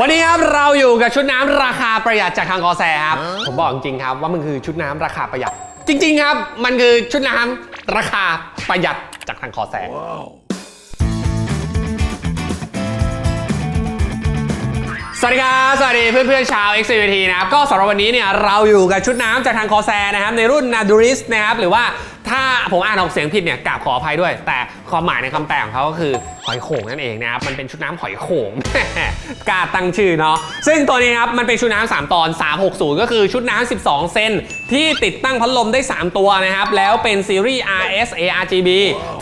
วันนี้ครับเราอยู่กับชุดน้ำราคาประหยัดจากทางกอแซครับ ผมบอกจริงๆครับว่ามันคือชุดน้ำราคาประหยัด จริง ๆ ครับ มันคือชุดน้ำราคาประหยัดจากทางคอแซสวัสดีครับสวัสดีเพื่อนๆชาว XCVT นะครับก็สำหรับวันนี้เนี่ยเราอยู่กับชุดน้ำจากทางคอแซนะครับในรุ่น Naduris นะครับหรือว่า ถ้าผมอ่านออกเสียงผิดเนี่ยกราบขออภัยด้วย แต่ความหมายในคำแปลของเขาก็คือหอยโข่งนั่นเองนะครับ มันเป็นชุดน้ำหอยโข่ง กล้าตั้งชื่อเนาะ ซึ่งตัวนี้ครับ มันเป็นชุดน้ำ3ตอน 360 ก็คือชุดน้ำ12 เซนที่ติดตั้งพัดลมได้ 3 ตัวนะครับ แล้วเป็นซีรีส์ RS ARGB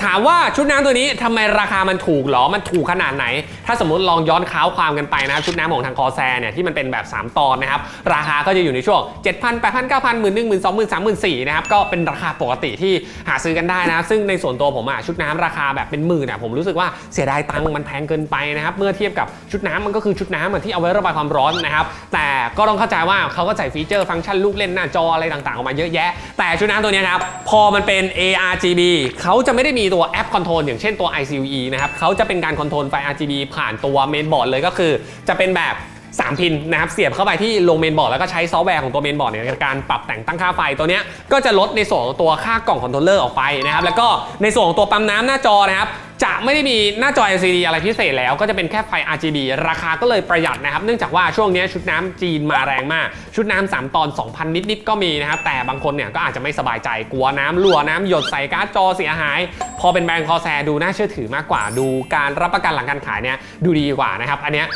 ถามว่าชุดน้ำตัวนี้ทำไมราคามันถูกหรอ มันถูกขนาดไหน ถ้าสมมติลองย้อนค้าวความกันไปนะชุดน้ำของทางคอแซเนี่ยที่มันเป็นแบบ 3 ตอนนะครับ ราคาก็จะอยู่ในช่วง 7,000 8,000 9,000 1 1 2 0 0 0 3 4 0 0 0นะครับ ก็เป็นราคาปกติที่หาซื้อกันได้นะ ซึ่งในส่วนตัวผมอะชุดน้ำราคาแบบเป็นหมื่นอะผมรู้สึกว่าเสียดายตังค์มันแพงเกินไปนะครับเมื่อเทียบกับชุดน้ำมันก็คือชุดน้ำอะที่เอาไว้ระบายความร้อนนะครับแต่ก็ต้องเข้าใจว่าเขาก็ใส่ฟีเจอร์ฟังก์ชันลูกเล่นหน้าจออะไรต่างๆออกมาเยอะแยะ แต่ชุดน้ำตัวนี้ครับพอมันเป็น ARGB เขาจะไม่ได้มีตัวแอปคอนโทรลอย่างเช่นตัว ICUE นะครับเขาจะเป็นการคอนโทรลไฟ RGB ผ่านตัวเมนบอร์ดเลยก็คือ จะเป็นแบบ 3 พินนะครับเสียบเข้าไปที่ลงเมนบอร์ดแล้วก็ใช้ซอฟต์แวร์ของตัวเมนบอร์ดเนี่ยในการปรับแต่งตั้งค่าไฟตัวนี้ก็จะลดในส่วนของตัวค่ากล่องคอนโทรลเลอร์ออกไปนะครับแล้วก็ในส่วนของตัวปั๊มน้ำหน้าจอนะครับ จะไม่ได้มีหน้าจอ LCD อะไรพิเศษแล้วก็จะเป็นแค่ไฟ RGB ราคาก็เลยประหยัดนะครับ เนื่องจากว่าช่วงนี้ชุดน้ำจีนมาแรงมาก ชุดน้ำ3ตอน 2,000 นิด ๆ ก็มีนะครับ แต่บางคนเนี่ยก็อาจจะไม่สบายใจกลัวน้ำรั่วน้ำหยดใส่การ์ดจอเสียหาย พอเป็นแบรนด์คอแซดูน่าเชื่อถือมากกว่าดูการรับประกันหลังการขายเนี่ยดูดีกว่านะครับอันเนี้ย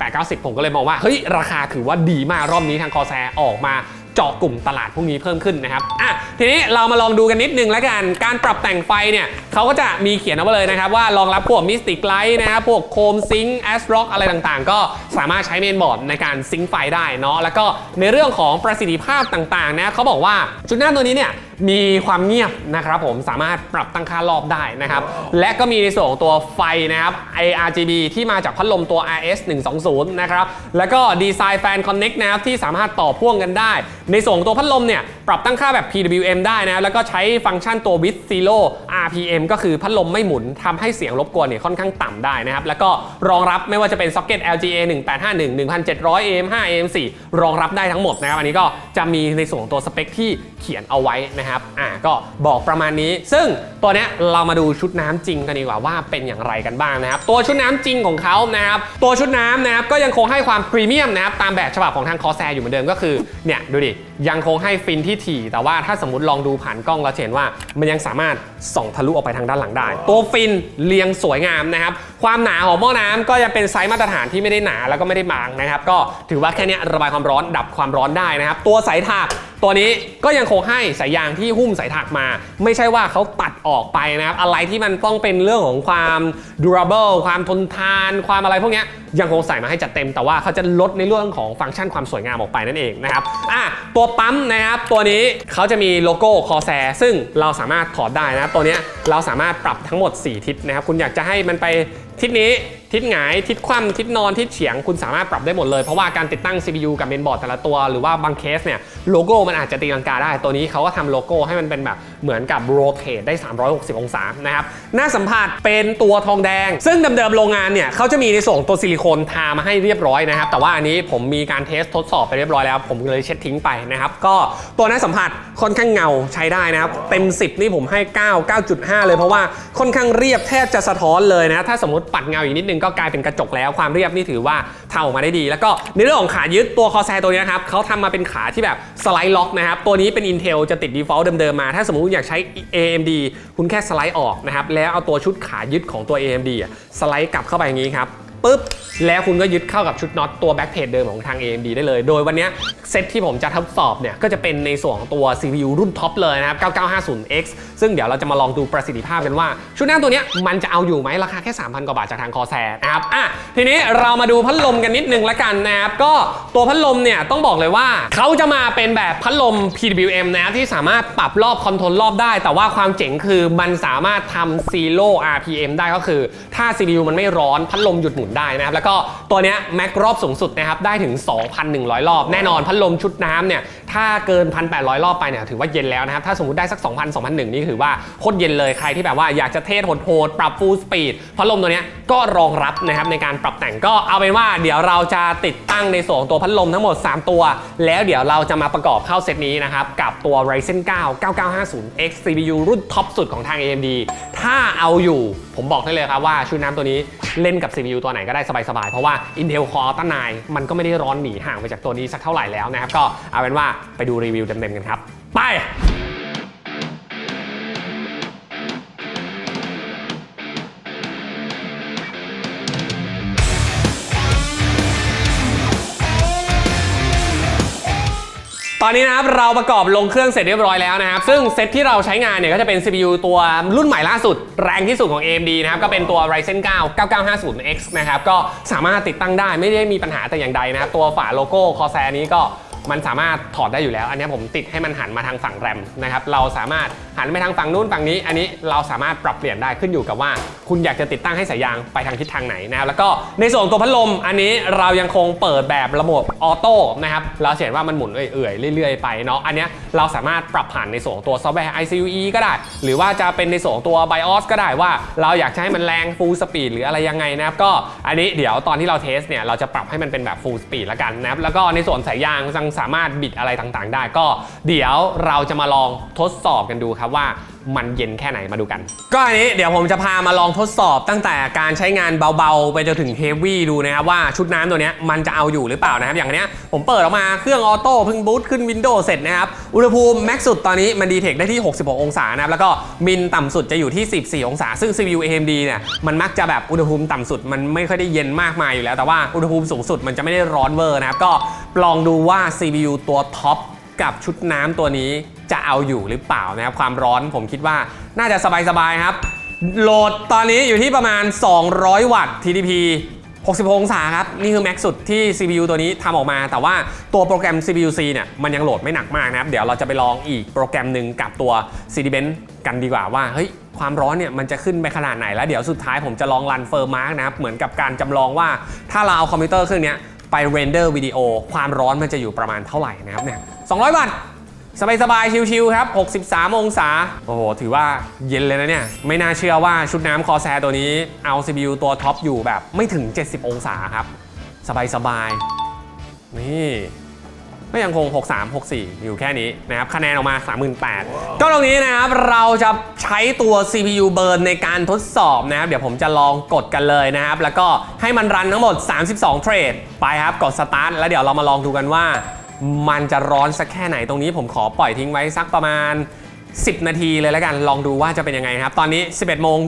3,890 ผมก็เลยมองว่าเฮ้ยราคาถือว่าดีมากรอบนี้ทางคอแซออกมา เจาะกลุ่มตลาดพวกนี้เพิ่มขึ้นนะครับอะทีนี้เรามาลองดูกันนิดนึงแล้วกัน การปรับแต่งไฟเนี่ยเขาก็จะมีเขียนเอาไว้เลยนะครับ ว่ารองรับพวกมิสติกไลท์นะครับพวกโคมซิงค์แอสร็อกอะไรต่างๆ ก็สามารถใช้เมนบอร์ดในการซิงค์ไฟได้เนาะแล้วก็ในเรื่องของประสิทธิภาพต่างๆนะเขาบอกว่าจุดหน้าตัวนี้เนี่ย มีความเงียบนะครับผมสามารถปรับตั้งค่ารอบได้นะครับ และก็มีในส่วนของตัวไฟนะครับ ARGB ที่มาจากพัดลมตัว RS 120นะครับแล้วก็ดีไซน์แฟน Connect นะครับที่สามารถต่อพ่วงกันได้ ในส่วนของตัวพัดลมเนี่ยปรับตั้งค่าแบบ PWM ได้นะแล้วก็ใช้ฟังก์ชันตัว with zero RPM ก็คือพัดลมไม่หมุนทำให้เสียงรบกวนเนี่ยค่อนข้างต่ำได้นะครับแล้วก็รองรับไม่ว่าจะเป็นซ็อกเก็ต LGA 1851 1700 AM5 AM4 รองรับได้ทั้งหมดนะครับอันนี้ก็จะมีในส่วนของตัวสเปคที่ ขียนเอาไว้นะครับ อ่า ก็บอกประมาณนี้ ซึ่งตัวเนี้ยเรามาดูชุดน้ำจริงกันดีกว่าว่าเป็นอย่างไรกันบ้างนะครับ ตัวชุดน้ำจริงของเขานะครับ ตัวชุดน้ำนะครับก็ยังคงให้ความพรีเมียมนะครับ ตามแบบฉบับของทางคอแซอยู่เหมือนเดิมก็คือ เนี่ยดูดิ ยังคงให้ฟินที่ถี่ แต่ว่าถ้าสมมติลองดูผ่านกล้องเราเห็นว่า มันยังสามารถส่องทะลุออกไปทางด้านหลังได้ ตัวฟินเรียงสวยงามนะครับ ความหนาของหม้อน้ำก็ยังเป็นไซส์มาตรฐานที่ไม่ได้หนาแล้วก็ไม่ได้บางนะครับ ก็ถือว่าแค่นี้ระบายความร้อนดับความร้อนได้นะครับ ตัวสายถักตัวนี้ก็ยังคงให้สายยางที่หุ้มสายถักมา ไม่ใช่ว่าเขาตัดออกไปนะครับ อะไรที่มันต้องเป็นเรื่องของความ durable ความทนทาน ความอะไรพวกนี้ยังคงใส่มาให้จัดเต็ม แต่ว่าเขาจะลดในเรื่องของฟังก์ชันความสวยงามออกไปนั่นเองนะครับอะตัวปั๊มนะครับ ตัวนี้เขาจะมีโลโก้คอแซซึ่งเราสามารถถอดได้นะครับ ตัวนี้เราสามารถปรับทั้งหมด 4 ทิศนะครับ คุณอยากจะให้มันไปทิศนี้ ทิศหงาย ทิศคว่ำทิศนอน ทิศเฉียง คุณสามารถปรับได้หมดเลย เพราะว่าการติดตั้ง CPU กับเมนบอร์ดแต่ละตัว หรือว่าบางเคสเนี่ยโลโก้มันอาจจะตีลังกาได้ ตัวนี้เขาก็ทำโลโก้ให้มันเป็นแบบเหมือนกับโรเ e ได้ 360 องศานะครับหน้าสัมผัสเป็นตัวทองแดง ซึ่งเดิมๆโรงงานเนี่ยเขาจะมีในส่วนของตัวซิลิโคนทามาให้เรียบร้อยนะครับแต่ว่าอันนี้ผมมีการเทสทดสอบไปเรียบร้อยแล้ว ผมเลยเช็ดทิ้งไปนะครับก็ตัวหน้าสัมผัสค่อนข้างเงาใช้ได้นะครับเต็ม 10 นี่ผมให้ 9 9.5 เลยเพราะว่าค่อนข้างเรียบแทบจะสะท้อนเลยนะถ้าสมมติปัดเงาอีกนิดนึงก็กลายเป็นกระจกแล้วความเรียบนี่ถือว่าทำออกมาได้ดี แล้วก็ในเรื่องของขายึดตัวคอแซตัวนี้นะครับเขาทำมาเป็นขาที่แบบสไลด์ล็อกนะครับตัวนี้เป็น Intel จะติด default เดิมๆมา ถ้าสมมติอยากใช้ AMD คุณแค่สไลด์ออกนะครับแล้วเอาตัวชุดขายึดของตัว AMD สไลด์กลับเข้าไปอย่างนี้ครับ ปุ๊บ แล้วคุณก็ยึดเข้ากับชุดน็อตตัวแบ็กเพจเดิมของทาง AMD ได้เลย โดยวันนี้เซตที่ผมจะทดสอบเนี่ยก็จะเป็นในส่วนของตัว CPU รุ่นท็อปเลยนะครับ 9950X ซึ่งเดี๋ยวเราจะมาลองดูประสิทธิภาพกันว่า ชุดหน้าตัวนี้มันจะเอาอยู่ไหมราคาแค่ 3,000 กว่าบาทจากทางคอแซนะครับอะทีนี้เรามาดูพัดลมกันนิดนึงละกันนะครับก็ตัวพัดลมเนี่ยต้องบอกเลยว่าเขาจะมาเป็นแบบพัดลม PWM นะที่สามารถปรับรอบคอนโทรลรอบได้ แต่ว่าความเจ๋งคือมันสามารถทำ zero RPM ได้ก็คือ ถ้า CPU มันไม่ร้อนพัดลมหยุดหมุนได้นะครับแล้วก็ตัวเนี้ยแม็กรอบสูงสุดนะครับได้ถึง 2,100 รอบแน่นอนพัดลมชุดน้ำเนี่ย ถ้าเกิน 1,800 รอบไปเนี่ยถือว่าเย็นแล้วนะครับ ถ้าสมมติได้สัก 2,000 2,001 นี่ถือว่าโคตรเย็นเลยใครที่แบบว่าอยากจะเทสโหดๆปรับฟูลสปีดพัดลมตัวเนี้ยก็รองรับนะครับในการปรับแต่งก็เอาเป็นว่าเดี๋ยวเราจะติดตั้งในส่วนของตัวพัดลมทั้งหมด 3 ตัว แล้วเดี๋ยวเราจะมาประกอบเข้าเซตนี้นะครับกับตัว Ryzen 9 9950X CPU รุ่นท็อปสุดของทาง AMD ถ้าเอาอยู่ผมบอกได้เลยครับว่าชุดน้ำตัวนี้เล่นกับ CPU ตัวไหนก็ได้สบายๆ เพราะว่า Intel Core Ultra 9มันก็ไม่ได้ร้อนหนีห่างไปจากตัวนี้สักเท่าไหร่แล้วนะครับก็เอาเป็นว่าไปดูรีวิวเต็มๆกันครับ ไปตอนนี้นะครับเราประกอบลงเครื่องเสร็จเรียบร้อยแล้วนะครับ ซึ่งเซตที่เราใช้งานเนี่ยก็จะเป็น CPU ตัวรุ่นใหม่ล่าสุด แรงที่สุดของ AMD นะครับ ก็เป็นตัว Ryzen 9 9950X นะครับ ก็สามารถติดตั้งได้ไม่ได้มีปัญหาแต่อย่างใดนะครับ ตัวฝาโลโก้คอแซนี้ก็ มันสามารถถอดได้อยู่แล้ว อันนี้ผมติดให้มันหันมาทางฝั่งแรมนะครับเราสามารถหันไปทางฝั่งนู้นฝั่งนี้ อันนี้เราสามารถปรับเปลี่ยนได้ขึ้นอยู่กับว่า คุณอยากจะติดตั้งให้สายยางไปทางทิศทางไหนนะครับแล้วก็ในส่วนตัวพัดลม อันนี้เรายังคงเปิดแบบระบบออโต้นะครับเราเห็นว่ามันหมุนเอื่อยๆเรื่อยๆไปเนาะอันนี้เราสามารถปรับผ่านในส่วนตัวซอฟต์แวร์ ICUE ก็ได้ หรือว่าจะเป็นในส่วนตัว BIOS ก็ได้ว่า เราอยากให้มันแรง full speed หรืออะไรยังไงนะครับก็อันนี้เดี๋ยวตอนที่เราเทสเนี่ยเราจะปรับให้มันเป็นแบบ full speed ละกันนะครับแล้วก็ในส่วนสายยางยังสามารถบิดอะไรต่างๆ ได้ ก็เดี๋ยวเราจะมาลองทดสอบกันดูครับว่า มันเย็นแค่ไหนมาดูกัน ก็อันนี้เดี๋ยวผมจะพามาลองทดสอบตั้งแต่การใช้งานเบาๆ ไปจนถึงเฮฟวี่ดูนะครับว่าชุดน้ำตัวนี้มันจะเอาอยู่หรือเปล่านะครับ อย่างเนี้ยผมเปิดออกมาเครื่องออโต้เพิ่งบูตขึ้นวินโดว์เสร็จนะครับ อุณหภูมิแม็กสุดตอนนี้มันดีเทคได้ที่ 66 องศานะครับ แล้วก็มินต่ำสุดจะอยู่ที่ 14 องศา ซึ่ง CPU AMD เนี่ยมันมักจะแบบอุณหภูมิต่ำสุดมันไม่ค่อยได้เย็นมากมายอยู่แล้วแต่ว่าอุณหภูมิสูงสุดมันจะไม่ได้ร้อนเวอร์นะครับก็ลองดูว่า CPU ตัวท็อป กับชุดน้ำตัวนี้จะเอาอยู่หรือเปล่านะครับความร้อนผมคิดว่าน่าจะสบายๆครับ โหลดตอนนี้อยู่ที่ประมาณ 200 วัตต์ TDP 60องศาครับ นี่คือแม็กสุดที่ CPU ตัวนี้ทำออกมา แต่ว่าตัวโปรแกรม CPU C เนี่ยมันยังโหลดไม่หนักมากนะครับ เดี๋ยวเราจะไปลองอีกโปรแกรมหนึ่งกับตัว CD Bench กันดีกว่าว่าเฮ้ยความร้อนเนี่ยมันจะขึ้นไปขนาดไหน แล้วเดี๋ยวสุดท้ายผมจะลองรันเฟิร์มมาร์กนะครับเหมือนกับการจำลองว่าถ้าเราเอาคอมพิวเตอร์เครื่องนี้ไปเรนเดอร์วิดีโอความร้อนมันจะอยู่ประมาณเท่าไหร่นะครับเนี่ย 200วัตต์สบายๆ ชิวๆครับ 63 องศา โอ้โห ถือว่าเย็นเลยนะเนี่ย ไม่น่าเชื่อว่าชุดน้ำคอแซตัวนี้เอา CPU ตัวท็อปอยู่แบบไม่ถึง 70 องศาครับ สบายๆ นี่ก็ยังคง 63 64 อยู่แค่นี้นะครับ คะแนนออกมา 38,000 ก็ตรงนี้นะครับ เราจะใช้ตัว CPU burn ในการทดสอบนะครับ เดี๋ยวผมจะลองกดกันเลยนะครับ แล้วก็ให้มันรันทั้งหมด 32 เทรด ไปครับ กด start แล้วเดี๋ยวเรามาลองดูกันว่า มันจะร้อนสักแค่ไหนตรงนี้ผมขอปล่อยทิ้งไว้สักประมาณ 10 นาทีเลยแล้วกันลองดูว่าจะเป็นยังไงครับ ตอนนี้ 11โมง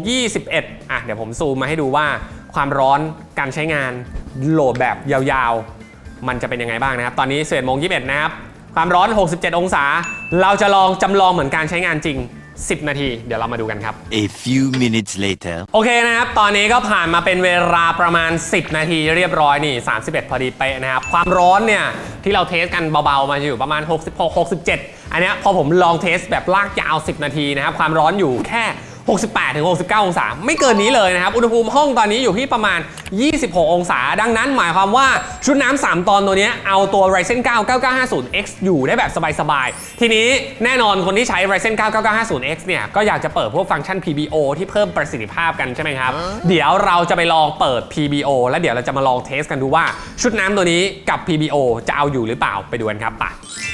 21อะเดี๋ยวผมซูมมาให้ดูว่าความร้อนการใช้งานโหลดแบบยาวๆ มันจะเป็นยังไงบ้างนะครับ ตอนนี้11โมง21นะครับความร้อน 67 องศา เราจะลองจำลองเหมือนการใช้งานจริง 10 นาที เดี๋ยวเรามาดูกันครับ A few minutes later. โอเคนะครับ ตอนนี้ก็ผ่านมาเป็นเวลาประมาณ 10 นาทีเรียบร้อยนี่ 31 พอดีเป๊ะนะครับ ความร้อนเนี่ย ที่เราเทสกันเบา ๆ มาอยู่ประมาณ 66 67 อันเนี้ยพอผมลองเทสแบบลากยาว 10 นาทีนะครับ ความร้อนอยู่แค่ 68ถึง69 องศา ไม่เกินนี้เลยนะครับ อุณหภูมิห้องตอนนี้อยู่ที่ประมาณ 26 องศา ดังนั้นหมายความว่าชุดน้ำ3ตอนตัวนี้เอาตัว Ryzen 9 9950X อยู่ได้แบบสบายๆ ทีนี้แน่นอนคนที่ใช้ Ryzen 9 9950X เนี่ย ก็อยากจะเปิดพวกฟังก์ชัน PBO ที่เพิ่มประสิทธิภาพกันใช่ไหมครับ เดี๋ยวเราจะไปลองเปิด PBO แล้วเดี๋ยวเราจะมาลองเทสกันดูว่าชุดน้ำตัวนี้กับ PBO จะเอาอยู่หรือเปล่าไปดูกันครับไป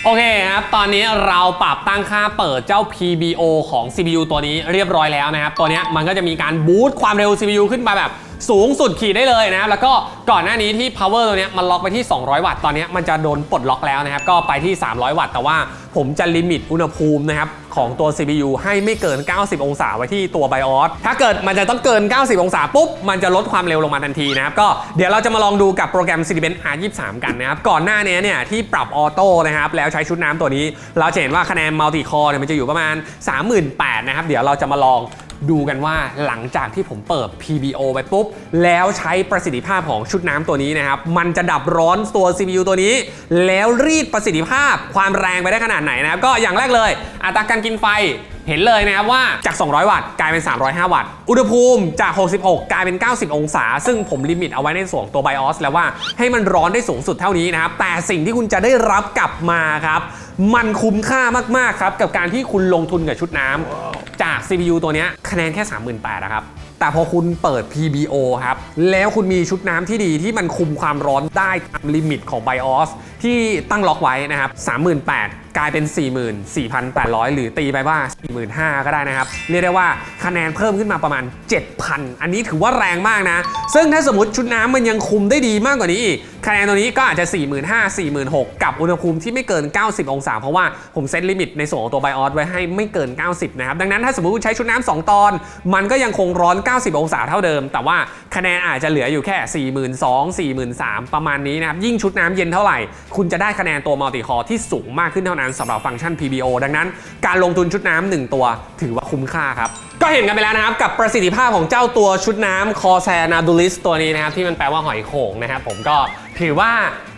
โอเคครับ ตอนนี้เราปรับตั้งค่าเปิดเจ้า PBO ของ CPU ตัวนี้เรียบร้อยแล้วนะครับ ตัวนี้มันก็จะมีการบูตความเร็ว CPU ขึ้นมาแบบ สูงสุดขีดได้เลยนะครับ แล้วก็ก่อนหน้านี้ที่ power ตัวเนี้ยมันล็อกไปที่ 200 วัตต์ ตอนนี้มันจะโดนปลดล็อกแล้วนะครับ ก็ไปที่ 300 วัตต์ แต่ว่าผมจะลิมิตอุณหภูมินะครับของตัว CPU ให้ไม่เกิน 90 องศาไว้ที่ตัว BIOS ถ้าเกิดมันจะต้องเกิน 90 องศาปุ๊บ มันจะลดความเร็วลงมาทันทีนะครับ ก็เดี๋ยวเราจะมาลองดูกับโปรแกรม Cinebench R23 กันนะครับ ก่อนหน้านี้เนี่ยที่ปรับออโต้นะครับ แล้วใช้ชุดน้ำตัวนี้ เราจะเห็นว่าคะแนนมัลติคอร์เนี่ยมันจะอยู่ประมาณ 38,000นะครับ เดี๋ยวเราจะมาลอง ดูกันว่าหลังจากที่ผมเปิด PBO ไปปุ๊บ แล้วใช้ประสิทธิภาพของชุดน้ำตัวนี้นะครับ มันจะดับร้อนตัว CPU ตัวนี้ แล้วรีดประสิทธิภาพความแรงไปได้ขนาดไหนนะครับ ก็อย่างแรกเลย อัตราการกินไฟเห็นเลยนะครับว่าจาก 200 วัตต์กลายเป็น 305 วัตต์ อุณหภูมิจาก 66 กลายเป็น 90 องศา ซึ่งผมลิมิตเอาไว้ในส่วนของตัว BIOS แล้วว่าให้มันร้อนได้สูงสุดเท่านี้นะครับ แต่สิ่งที่คุณจะได้รับกลับมาครับ มันคุ้มค่ามาก ๆ ครับ กับการที่คุณลงทุนกับชุดน้ำจา CPU ตัวนี้คะแนนแค่ 38,000นะครับแต่พอคุณเปิด PBO ครับ แล้วคุณมีชุดน้ำที่ดีที่มันคุมความร้อนได้ตามลิมิตของ BIOS ที่ตั้งล็อกไว้นะครับ 38,000 กลายเป็น 44,800 หรือตีไปว่า 45,000 ก็ได้นะครับ เรียกได้ว่าคะแนนเพิ่มขึ้นมาประมาณ 7,000 อันนี้ถือว่าแรงมากนะ ซึ่งถ้าสมมติชุดน้ำมันยังคุมได้ดีมากกว่านี้อีก คะแนนตัวนี้ก็อาจจะ 45,000 46,000กับอุณหภูมิที่ไม่เกิน 90 องศา เพราะว่าผมเซตลิมิตในส่วนของตัว BIOS ไว้ให้ไม่เกิน 90 นะครับ ดังนั้นถ้าสมมติคุณใช้ชุดน้ำ2ตอน มันก็ยังคงร้อน 90 องศาเท่าเดิม แต่ว่าคะแนนอาจจะเหลืออยู่แค่ 42,000 43,000ประมาณนี้นะครับ ยิ่งชุดน้ำเย็นเท่าไหร่ คุณจะได้คะแนนตัวมัลติคอร์ที่สูงมากขึ้นเท่านั้นสำหรับฟังก์ชัน PBO ดังนั้น การลงทุนชุดน้ำหนึ่งตัวถือว่าคุ้มค่าครับก็เห็นกันไปแล้วนะครับกับประสิทธิภาพของเจ้าตัวชุดน้ำคอแซนาดูลิสตัวนี้นะครับที่มันแปลว่าหอยโข่งนะครับผมก็ถือว่า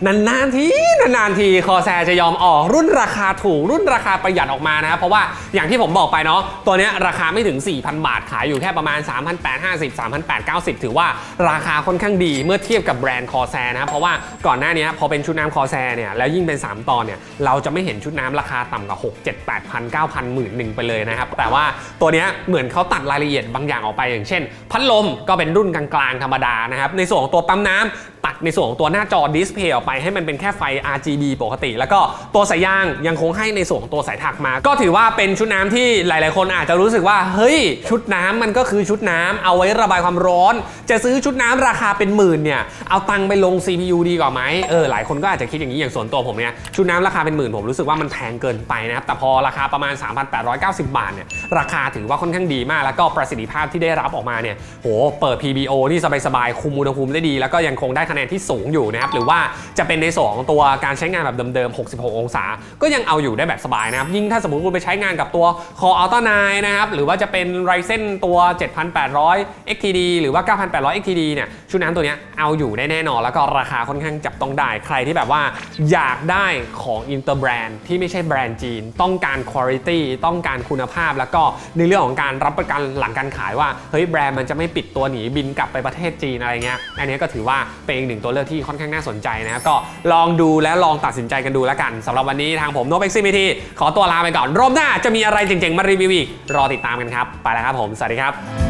นานๆทีนานๆทีคอแซจะยอมออกรุ่นราคาถูกรุ่นราคาประหยัดออกมานะครับเพราะว่าอย่างที่ผมบอกไปเนาะตัวนี้ราคาไม่ถึง 4,000 บาทขายอยู่แค่ประมาณ 3,850 3,890 ถือว่าราคาค่อนข้างดีเมื่อเทียบกับแบรนด์คอแซนะครับเพราะว่าก่อนหน้านี้พอเป็นชุดน้ำคอแซเนี่ยแล้วยิ่งเป็น 3 ตอนเนี่ยเราจะไม่เห็นชุดน้ำราคาต่ำกว่า 6 7 8 0 0 9,000หมื่นหนึ่งไปเลยนะครับแต่ว่าตัวนี้เหมือนเขาตัดรายละเอียดบางอย่างออกไปอย่างเช่น พัดลมก็เป็นรุ่นกลางๆธรรมดานะครับในส่วนของตัวปั๊มน้ำ ตัดในส่วนของตัวหน้าจอดิสเพย์ออกไปให้มันเป็นแค่ไฟ RGB ปกติ แล้วก็ตัวสายยางยังคงให้ในส่วนของตัวสายถักมา ก็ถือว่าเป็นชุดน้ำที่หลาย ๆ คนอาจจะรู้สึกว่า เฮ้ย ชุดน้ำมันก็คือชุดน้ำเอาไว้ระบายความร้อน จะซื้อชุดน้ำราคาเป็นหมื่นเนี่ย เอาตังไปลง CPU ดีกว่าไหมเออหลายคนก็อาจจะคิดอย่างนี้อย่างส่วนตัวผมเนี่ยชุดน้ำราคาเป็นหมื่นผมรู้สึกว่ามันแพงเกินไปนะครับแต่พอราคาประมาณ 3,890 บาทเนี่ยราคาถือว่าค่อนข้างดีมาก แล้วก็ประสิทธิภาพที่ได้รับออกมาเนี่ยโหเปิด PBO ที่สบายๆคุมอุณหภูมิได้ดี แล้วก็ยังคงได้คะแนนที่สูงอยู่นะครับหรือว่าจะเป็นในส่วนของตัวการใช้งานแบบเดิมๆ 66 องศา ก็ยังเอาอยู่ได้แบบสบายนะครับ ยิ่งถ้าสมมติคุณไปใช้งานกับตัว Core Ultra 9 นะครับ หรือว่าจะเป็น Ryzen ตัว 7800 XTD หรือว่า 9800 XTD เนี่ย ชุดน้ำตัวนี้เอาอยู่ได้แน่นอน แล้วก็ราคาค่อนข้างจับต้องได้ ใครที่แบบว่าอยากได้ของอินเตอร์แบรนด์ที่ไม่ใช่แบรนด์จีน ต้องการ Quality ต้องการคุณภาพ แล้วก็ในเรื่องของการรับประกันหลังการขายว่าเฮ้ยแบรนด์มันจะไม่ปิดตัวหนีบินกลับไปประเทศจีนอะไรเงี้ยอันนี้ก็ถือว่าเป็นอีกหนึ่งตัวเลือกที่ค่อนข้างน่าสนใจนะครับก็ลองดูและลองตัดสินใจกันดูแล้วกันสำหรับวันนี้ทางผมโนเบ็กซี่มีทีขอตัวลาไปก่อนรอบหน้าจะมีอะไรเจ๋งๆมารีวิวอีกรอติดตามกันครับไปแล้วครับผมสวัสดีครับ